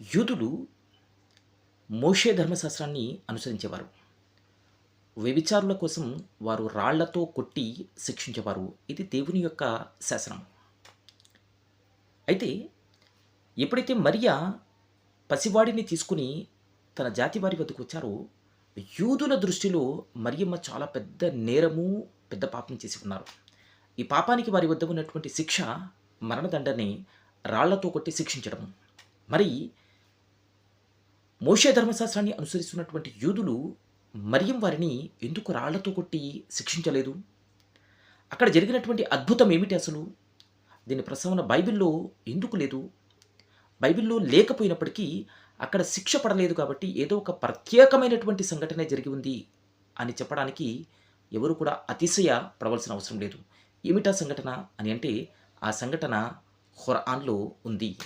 యూదులు మోషే ధర్మశాస్త్రాన్ని అనుసరించేవారు. వ్యభిచారుల కోసం వారు రాళ్ళతో కొట్టి శిక్షించేవారు. ఇది దేవుని యొక్క శాసనం. అయితే ఎప్పుడైతే మరియా పసివాడిని తీసుకుని తన జాతి వారి వద్దకు వచ్చారో యూదుల దృష్టిలో మరియమ్మ చాలా పెద్ద నేరము పెద్ద పాపం చేసి ఉన్నారు. ఈ పాపానికి వారి వద్ద ఉన్నటువంటి శిక్ష మరణదండని రాళ్ళతో కొట్టి శిక్షించడం మరి మోషే ధర్మశాస్త్రాన్ని అనుసరిస్తున్నటువంటి యూదులు మరియం వారిని ఎందుకు రాళ్ళతో కొట్టి శిక్షించలేదు? అక్కడ జరిగినటువంటి అద్భుతం ఏమిటి అసలు? దీని ప్రస్తావన బైబిల్లో ఎందుకు లేదు? బైబిల్లో లేకపోయినప్పటికీ అక్కడ శిక్ష పడలేదు కాబట్టి ఏదో ఒక ప్రత్యేకమైనటువంటి సంఘటన జరిగి ఉంది అని చెప్పడానికి ఎవరు కూడా అతిశయ పడవలసిన అవసరం లేదు. ఏమిటా సంఘటన అని అంటే ఆ సంఘటన ఖురాన్లో ఉంది.